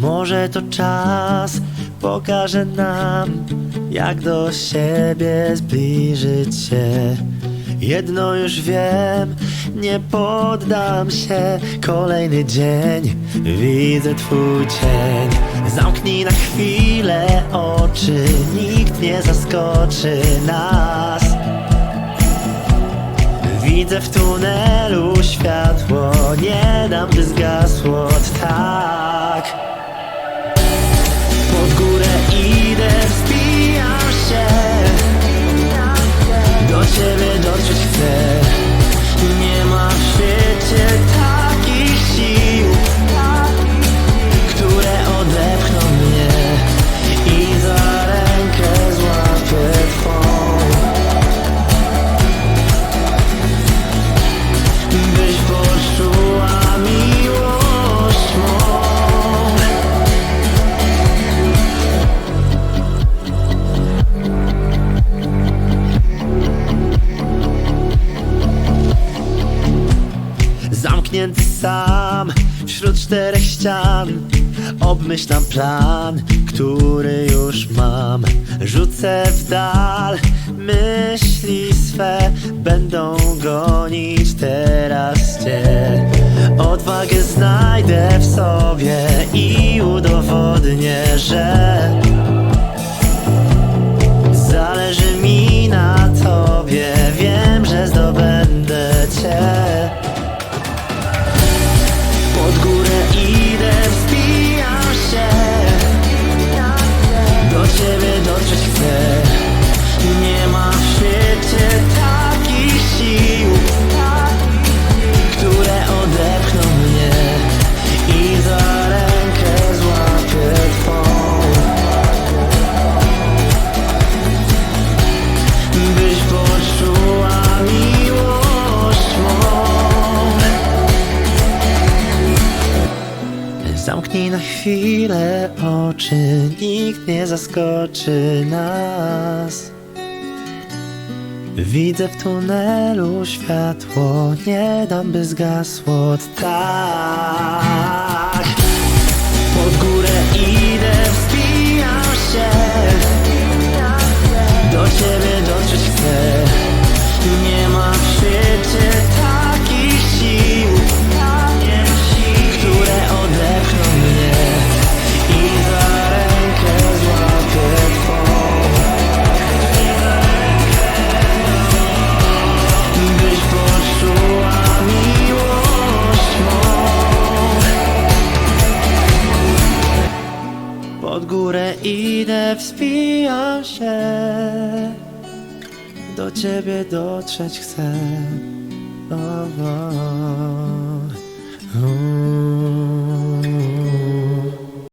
Może to czas pokaże nam, jak do siebie zbliżyć się. Jedno już wiem, nie poddam się. Kolejny dzień, widzę twój cień. Zamknij na chwilę oczy, nikt nie zaskoczy nas. Widzę w tunelu światło, nie dam by zgasło tak. Zamknięty sam wśród czterech ścian. Obmyślam plan, który już mam. Rzucę w dal myśli swe Będą gonić teraz cię. Odwagę znajdę w sobie i udowodnię, że Zależy mi na Zamknij na chwilę oczy, nikt nie zaskoczy nas. Widzę w tunelu światło, nie dam by zgasło tak. Pod górę idę, wspijam się, Idę, wspijam się Do ciebie dotrzeć chcę oh, oh, oh.